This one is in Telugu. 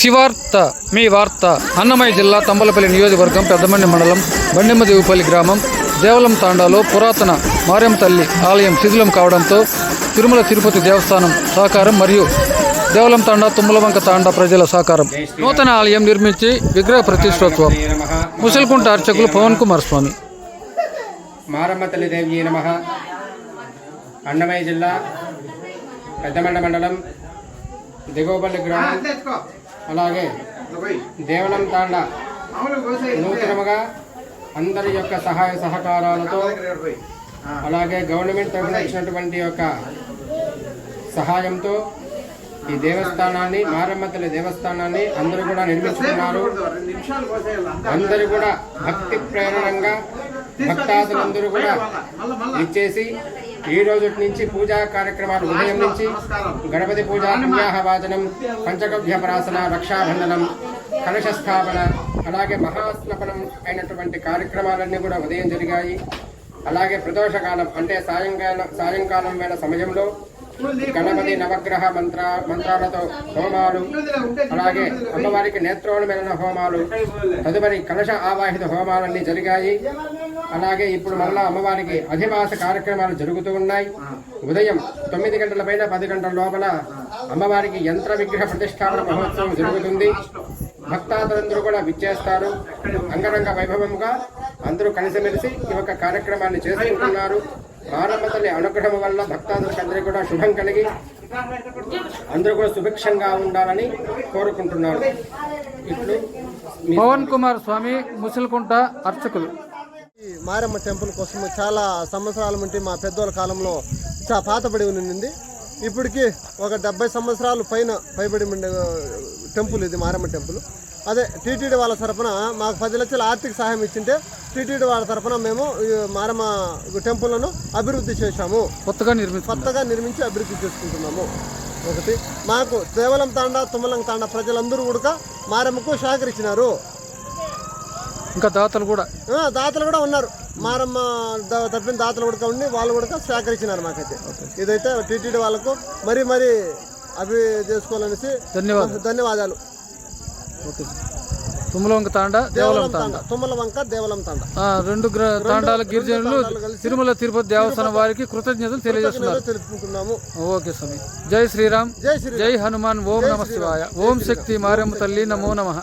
శివార్త మీ వార్త అన్నమయ్య జిల్లా తంబలపల్లి నియోజకవర్గం పెద్దమండి మండలం బండిమదేవుపల్లి గ్రామం దేవలం తాండాలో పురాతన మారెమ్మ తల్లి ఆలయం శిథిలం కావడంతో తిరుమల తిరుపతి దేవస్థానం సహకారం మరియు దేవలం తాండా తుమ్మలవంక తాండా ప్రజల సహకారం నూతన ఆలయం నిర్మించి విగ్రహ ప్రతిష్టోత్సవం ముసల్కుంట అర్చకులు పవన్ కుమార్ స్వామి. మారమ్మ తల్లిదేవి నమ. అన్నమయ్య జిల్లా పెద్దమండ మండలం దిగోపల్లి గ్రామం అలాగే దేవనం తాండ నూతనముగా అందరి యొక్క సహాయ సహకారాలతో అలాగే గవర్నమెంట్ తరఫున ఇచ్చినటువంటి యొక్క సహాయంతో ఈ దేవస్థానాన్ని మారమ్మ తల్లి దేవస్థానాన్ని అందరూ కూడా నిర్మించుకున్నారు అందరూ కూడా భక్తి ప్రేరణంగా భక్తాదులందరూ కూడా ఇచ్చేసి ఈ రోజు నుంచి పూజా కార్యక్రమాలు ఉదయం నుంచి గణపతి పూజ పుణ్యాహ వాచనం పంచగవ్య ప్రాసన రక్షాబంధనం కలశ స్థాపన అలాగే మహాస్నపనం అయినటువంటి కార్యక్రమాలన్నీ కూడా ఉదయం జరిగాయి. అలాగే ప్రదోషకాలం అంటే సాయంకాలం సాయంకాలం వేళ సమయంలో గణపతి నవగ్రహ మంత్ర మంత్రాలతో హోమాలు. అలాగే అమ్మవారికి నేత్రోన్మేళన హోమాలు. తదుపరి కలశ ఆవాహిత హోమాలన్నీ జరిగాయి. అలాగే ఇప్పుడు మళ్ళా అమ్మవారికి అధివాస కార్యక్రమాలు జరుగుతూ ఉన్నాయి. ఉదయం తొమ్మిది గంటల పైన పది గంటల లోపల అమ్మవారికి యంత్ర విగ్రహ ప్రతిష్టాపన మహోత్సవం జరుగుతుంది. భక్తాదులందరూ కూడా విచ్చేస్తారు. అంగరంగ వైభవముగా అందరూ కలిసిమెలిసి ఈ యొక్క కార్యక్రమాన్ని చేసుకుంటున్నారు. మారమ్మ తల్లి అనుగ్రహం వల్ల భక్తాదులకు అందరికీ కూడా శుభం కలిగి అందరూ కూడా సుభిక్షంగా ఉండాలని కోరుకుంటున్నారు ఇట్లు మీ పవన్ కుమార్ స్వామి ముసల్కుంట అర్చకులు. ఈ మారమ్మ టెంపుల్ కోసం చాలా సంవత్సరాల నుండి మా పెద్దోళ్ళ కాలంలో చాలా పాతబడి ఉన్నింది ఇప్పటికి ఒక డెబ్బై సంవత్సరాలు పైన పైబడి ఉండే టెంపుల్ ఇది మారమ్మ టెంపుల్. అదే టీటీడీ వాళ్ళ తరఫున మాకు పది లక్షల ఆర్థిక సహాయం ఇచ్చింటే టీటీడీ వాళ్ళ తరఫున మేము మారమ్మ టెంపుల్ను అభివృద్ధి చేశాము. కొత్తగా నిర్మించుకున్నారు. కొత్తగా నిర్మించి అభివృద్ధి చేసుకుంటున్నాము. ఒకటి మాకు దేవలం తాండా తుమ్మలం తాండా ప్రజలందరూ కూడా మారమ్మకు సహకరించినారు. ఇంకా దాతలు కూడా. దాతలు కూడా ఉన్నారు. మారమ్మ తప్పిన దాతలు కూడా ఉండి వాళ్ళు కూడా సహకరించినారు మాకైతే. ఇదైతే టీటీడీ వాళ్ళకు మరీ మరీ అవి చేసుకోవాలనేసి ధన్యవాదాలు. ధన్యవాదాలు. ఓకే. తుమ్మలవంక తాండా దేవలం తాండా. తాండ. తుమ్మల వంక దేవలం తాండ. రెండు తాండాల గిరిజనులు తిరుమల తిరుపతి దేవస్థానం వారికి కృతజ్ఞతలు తెలియజేస్తున్నారు. ఓకే స్వామి. జై శ్రీరామ్. జై శ్రీ జై హనుమాన్. ఓం నమ శివాయ. ఓం శక్తి మారమ్మ తల్లి. నమో నమః.